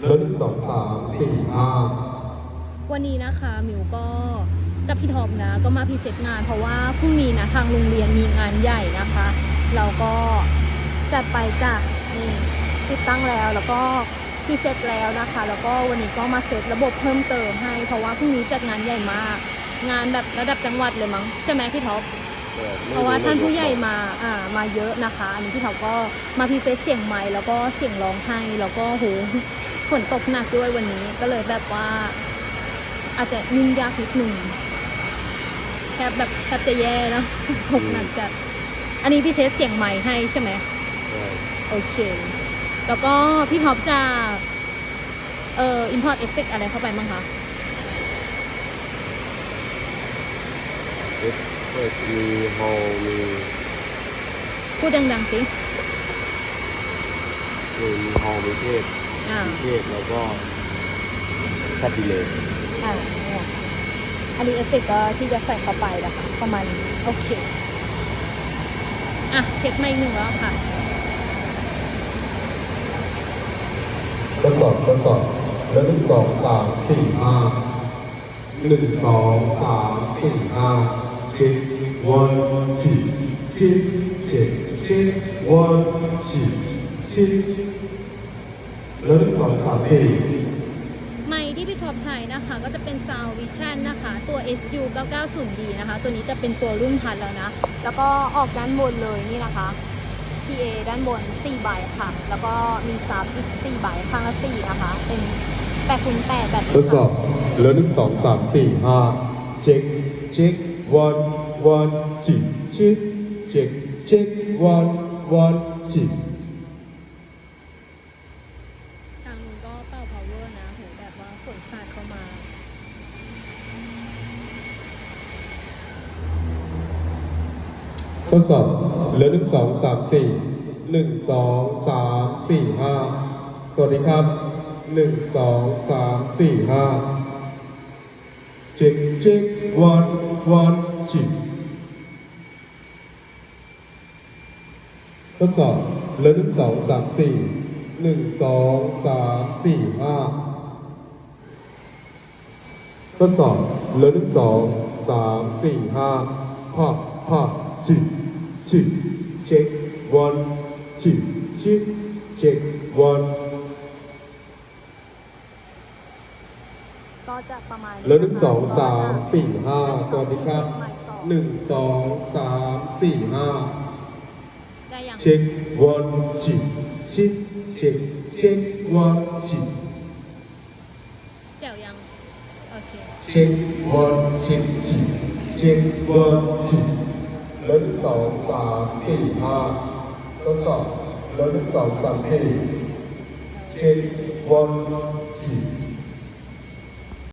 แล้วหนึ่งสองสามสี่ห้าวันนี้นะคะหมิวก็กับพี่ท็อปนะก็มาพรีเซนต์งานเพราะว่าพรุ่งนี้นะทางโรงเรียนมีงานใหญ่นะคะ เราก็จัดไปจ้ะนี่ติดตั้งแล้วแล้วก็พรีเซตแล้วนะคะ แล้วก็วันนี้ก็มาเซตระบบเพิ่มเติมให้ เพราะว่าพรุ่งนี้จัดงานใหญ่มาก งานแบบระดับจังหวัดเลยมั้งใช่ไหมพี่ท็อปเพราะว่าท่านผู้ใหญ่มาอ่ามาเยอะนะคะ อันนี้ที่เขาก็มาพรีเซนต์เสียงไม้แล้วก็เสียงร้องให้แล้วก็โห ฝนตกหนักด้วยวันนี้ก็เลยแบบว่า อาจจะยุ่งยากนิดหนึ่งแทบแบบแทบจะแย่เนอะตกหนักจัดอันนี้พี่เทสเสียงไม้ให้ใช่ไหมโอเค แล้วก็พี่ท็อปจะเอ่อ import effect อะไรเข้าไปบ้างคะเอฟเฟกต์มีฮอลมีพูดดังๆสิเออมีฮอลมีเทพ อ่ามีเทพแล้วก็แคปดิเลตอ่าเนี่ยอันนี้เอฟเฟกต์ก็ที่จะใส่เข้าไปนะคะประมาณนี้โอเค อะเช็คมาอีกหนึ่งรอบค่ะ ทดสอบทดสอบแล้วหนึ่งสองสามสี่ห้าหนึ่งสองสามสี่ห้าเจ็ด one two เจ็ดเจ็ดเจ็ด one two เจ็ดแล้วหนึ่งสองสามสี่ ไมค์ที่พี่ท็อปใช้นะคะ ก็จะเป็น Sound Vision นะคะ ตัว SU 990D นะคะ ตัวนี้จะเป็นตัวรุ่นพันแล้วนะ แล้วก็ออกด้านบนเลยนี่นะคะ PA ด้านบน 4 ใบค่ะ แล้วก็มีซับอีก 4 ใบข้างละ 4 นะคะ เป็น8คูณ8แบบทดสอบแล้วหนึ่งสองสามสี่ห้าเช็คเช็ค one one two เช็คเช็คเช็ค one one two ทางนู้น ก็เป่า power นะโหแบบว่าฝนสาดเข้ามาทดสอบเหลือหนึ่งสองสามสี่หนึ่งสองสามสี่ห้าสวัสดีครับหนึ่งสองสามสี่ห้าเช็คเช็ค one one two ทดสอบเหลือหนึ่งสองสามสี่ หนึ่งสองสามสี่ห้าทดสอบเหลือหนึ่งสองสามสี่ห้าห้าห้าจีจีเช็ค one two เช็คเช็ค one ก็จะประมาณแล้วหนึ่งสองสามสี่ห้าสวัสดีครับหนึ่งสองสามสี่ห้าได้ยังเช็ค one two เช็คเช็คเช็ค one two แจ๋วยังโอเคเช็ค one เช็ค two เช็ค one two แล้วหนึ่งสองสามสี่ห้าทดสอบแล้วหนึ่งสองสามสี่เช็ค one two